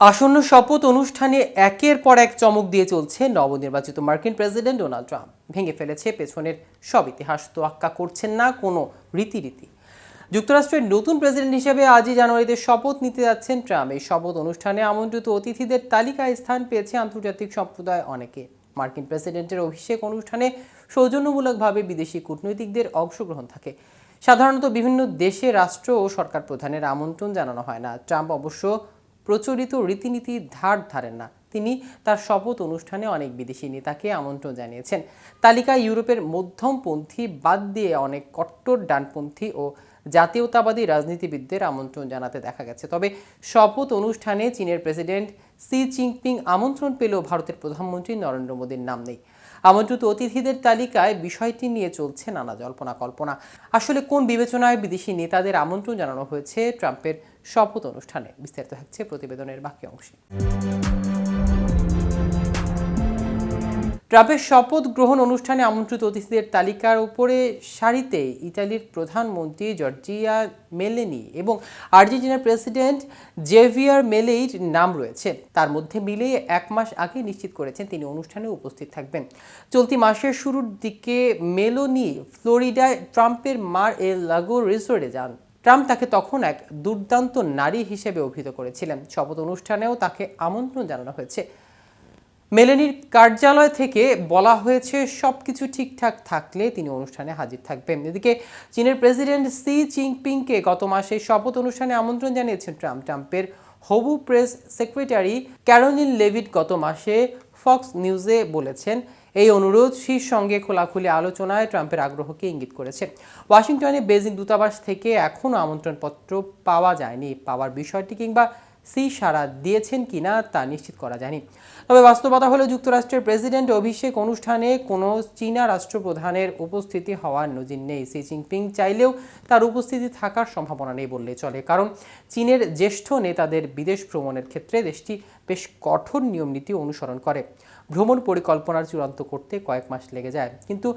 আসন্ন শপথ অনুষ্ঠানে একের পর এক চমক দিয়ে চলছে নবনির্বাচিত মার্কিন প্রেসিডেন্ট ডোনাল্ড ট্রাম্প। ভেঙে ফেলেছে পেছনের সব ইতিহাস তোয়াক্কা করছেন না কোনো রীতিরীতি যুক্তরাষ্ট্রের নতুন প্রেসিডেন্ট হিসেবে আজই জানুয়ারিতে শপথ নিতে যাচ্ছেন ট্রাম্প। এই শপথ অনুষ্ঠানে আমন্ত্রিত অতিথিদের তালিকায় স্থান পেয়েছে আন্তর্জাতিক সম্প্রদায় অনেকে। মার্কিন প্রেসিডেন্টের অভিষেক অনুষ্ঠানে সৌজন্যমূলকভাবে বিদেশি কূটনৈতিকদের অংশগ্রহণ থাকে। সাধারণত বিভিন্ন দেশে রাষ্ট্র ও সরকার প্রধানের আমন্ত্রণ জানানো হয় না। ট্রাম্প অবশ্য প্রচলিত রীতিনীতি ধার ধারেন না। তিনি তার শপথ অনুষ্ঠানে অনেক বিদেশি নেতাকে আমন্ত্রণ জানিয়েছেন। তালিকায় ইউরোপের মধ্যমপন্থী বাদ দিয়ে অনেক কট্টর ডানপন্থী ও জাতীয়তাবাদী রাজনীতিবিদদের আমন্ত্রণ জানাতে দেখা গেছে। তবে শপথ অনুষ্ঠানে চীনের প্রেসিডেন্ট সি জিনপিং আমন্ত্রণ পেলেও ভারতের প্রধানমন্ত্রী নরেন্দ্র মোদীর নাম নেই। আমন্ত্রিত অতিথিদের তালিকায় বিষয়টি নিয়ে চলছে নানা জল্পনা কল্পনা। আসলে কোন বিবেচনায় বিদেশি নেতাদের আমন্ত্রণ জানানো হয়েছে ট্রাম্পের শপথ অনুষ্ঠানে বিস্তারিত হচ্ছে প্রতিবেদনের বাকি অংশে। ট্রাম্পের শপথ গ্রহণ অনুষ্ঠানে আমন্ত্রিত অতিথিদের তালিকার উপরে সারিতে ইতালির প্রধানমন্ত্রী জর্জিয়া মেলেনি এবং আর্জেন্টিনার প্রেসিডেন্ট জেভিয়ার মেলেইর নাম রয়েছে। তার মধ্যে মিলে এক মাস আগে নিশ্চিত করেছেন তিনি অনুষ্ঠানে উপস্থিত থাকবেন। চলতি মাসের শুরুর দিকে মেলোনি ফ্লোরিডায় ট্রাম্পের মার এ লাগো রিসোর্টে যান। ট্রাম্প তাকে তখন এক দুর্দান্ত নারী হিসেবে অভিহিত করেছিলেন। শপথ অনুষ্ঠানেও তাকে আমন্ত্রণ জানানো হয়েছে। মেলেনির কার্যালয় থেকে বলা হয়েছে সব কিছু ঠিকঠাক থাকলে তিনি অনুষ্ঠানে হাজির থাকবেন। এদিকে চীনের প্রেসিডেন্ট সি জিনপিংকে গত মাসে শপথ অনুষ্ঠানে আমন্ত্রণ জানিয়েছেন ট্রাম্প। ট্রাম্পের হবু প্রেস সেক্রেটারি ক্যারোলিন লেভিট গত মাসে ফক্স নিউজে বলেছেন, এই অনুরোধ শীর সঙ্গে খোলাখুলি আলোচনায় ট্রাম্পের আগ্রহকে ইঙ্গিত করেছে। ওয়াশিংটনে বেজিং দূতাবাস থেকে এখনও আমন্ত্রণপত্র পাওয়া যায়নি। পাওয়ার বিষয়টি কিংবা সি সাড়া দিয়েছেন কিনা তা নিশ্চিত করা যায়নি। তবে বাস্তবতা হলো যুক্তরাষ্ট্রের প্রেসিডেন্ট অভিষেক অনুষ্ঠানে কোনো চীনা রাষ্ট্রপ্রধানের উপস্থিতি হওয়ার নজির নেই। সি জিনপিং চাইলেও তার উপস্থিতি থাকার সম্ভাবনা নেই বললে চলে। কারণ চীনের জ্যেষ্ঠ নেতাদের বিদেশ ভ্রমণের ক্ষেত্রে দেশটি বেশ কঠোর নিয়মনীতি অনুসরণ করে। ভ্রমণ পরিকল্পনার চূড়ান্ত করতে কয়েক মাস লেগে যায়। কিন্তু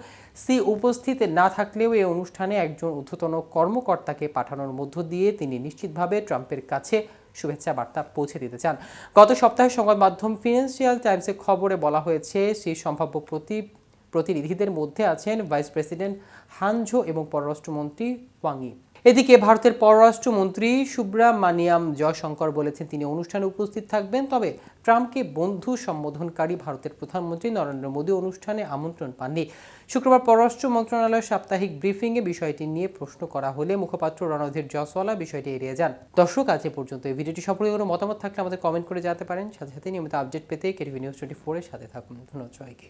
সি উপস্থিত না থাকলেও এই অনুষ্ঠানে একজন ঊর্ধ্বতন কর্মকর্তাকে পাঠানোর মধ্য দিয়ে তিনি নিশ্চিতভাবে ট্রাম্পের কাছে শুভেচ্ছা বার্তা পৌঁছে দিতে চান। গত সপ্তাহে সংবাদ মাধ্যম ফিনান্সিয়াল টাইমসের খবরে বলা হয়েছে সেই সম্ভাব্য প্রতি, প্রতিনিধিদের মধ্যে আছেন ভাইস প্রেসিডেন্ট হানঝো এবং পররাষ্ট্রমন্ত্রী ওয়াংই এদিকে ভারতের পররাষ্ট্রমন্ত্রী সুব্রামানিয়াম জয়শঙ্কর বলেছেন, তিনি অনুষ্ঠানে উপস্থিত থাকবেন। তবে ট্রাম্পকে বন্ধু সম্বোধনকারী ভারতের প্রধানমন্ত্রী নরেন্দ্র মোদী অনুষ্ঠানে আমন্ত্রণ পাননি। শুক্রবার পররাষ্ট্র মন্ত্রণালয়ের সাপ্তাহিক ব্রিফিংয়ে বিষয়টি নিয়ে প্রশ্ন করা হলে মুখপাত্র রণধীর জসওয়ালা বিষয়টি এড়িয়ে যান। দর্শক, আজ পর্যন্ত। এই ভিডিওটি সম্পর্কে কোনো মতামত থাকলে আমাদের কমেন্ট করে জানাতে পারেন। সাথে সাথে নিয়মিত আপডেট পেতে কেটিভি নিউজ টোয়েন্টি ফোরের সাথে থাকুন। ধন্যবাদ সবাইকে।